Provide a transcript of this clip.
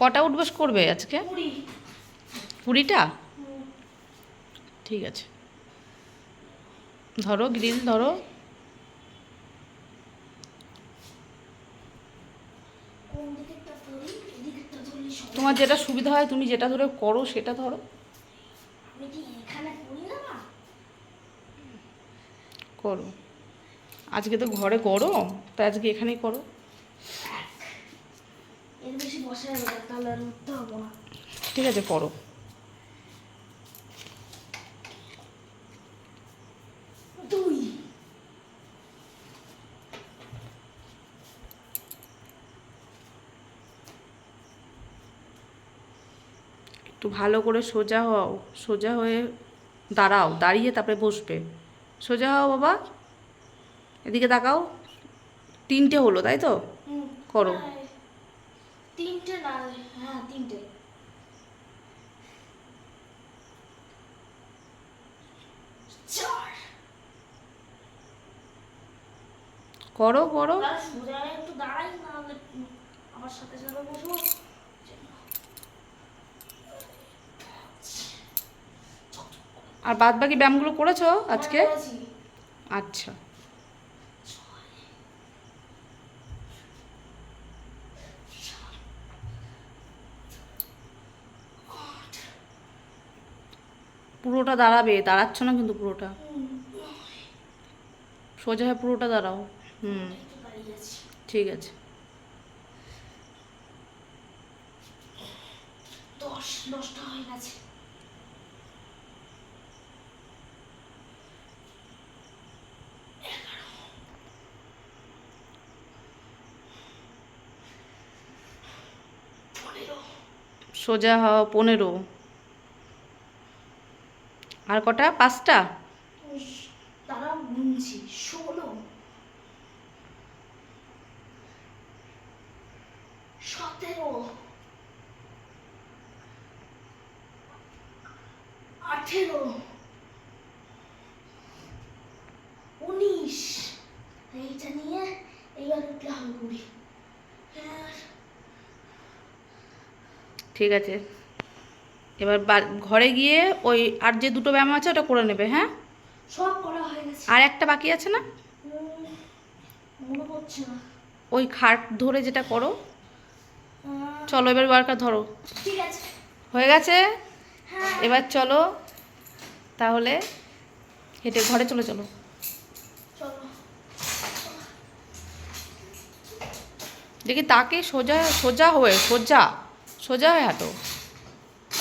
কটা উঠবস করবে আজকে? কুড়িটা? ঠিক আছে। ধরো গ্রিল ধরো। তোমার যেটা সুবিধা হয় তুমি যেটা ধরে করো সেটা ধরো। করি করো। আজকে তো ঘরে গরম তাই আজকে এখানেই করো। এর বেশি বসে যাবে না, তাহলে আর উঠতে হব না। ঠিক আছে করো দুই। একটু ভালো করে সোজা হও সোজা হয়ে দাঁড়াও দাঁড়িয়ে তারপরে বসবে। সোজা হও বাবা এদিকে তাকাও। তিনটে হলো তাই তো? করো। তিনটে না হ্যাঁ তিনটে। করো করো। দাঁড়া, সোজা একটু দাঁড়াই না আমার সাথে সাথে বসবো। আর বাদ বাকি ব্যায়ামগুলো করেছ আজকে? হ্যাঁ, আচ্ছা। পুরোটা দাঁড়াবে দাঁড়াচ্ছ না কিন্তু পুরোটা। সোজা হয়ে পুরোটা দাঁড়াও। হুম ঠিক আছে। দশ দশটা হয়ে গেছে। সোজা হওয়া পনেরো। আর কটা? পাঁচটা? তারা গুনছি ষোলো। সতেরো। আঠেরো। উনিশ। এইটা নিয়ে এইবার কুড়ি হ্যাঁ। ঠিক আছে। এবার ঘরে গিয়ে ওই আর যে দুটো ব্যায়াম আছে ওটা করে নেবে হ্যাঁ? সব করা হয়ে গেছে। আর একটা বাকি আছে না? মনে পড়ছে না। ওই খাট ধরে যেটা করো। চলো এবার ওয়ার্কার ধরো। ঠিক আছে। হয়ে গেছে? হ্যাঁ। এবার চলো। তাহলে হেঁটে ঘরে চলে চলো। চলো। দেখি তাকে সোজা সোজা হয়ে সোজা সোজা হয়ে হাঁটো।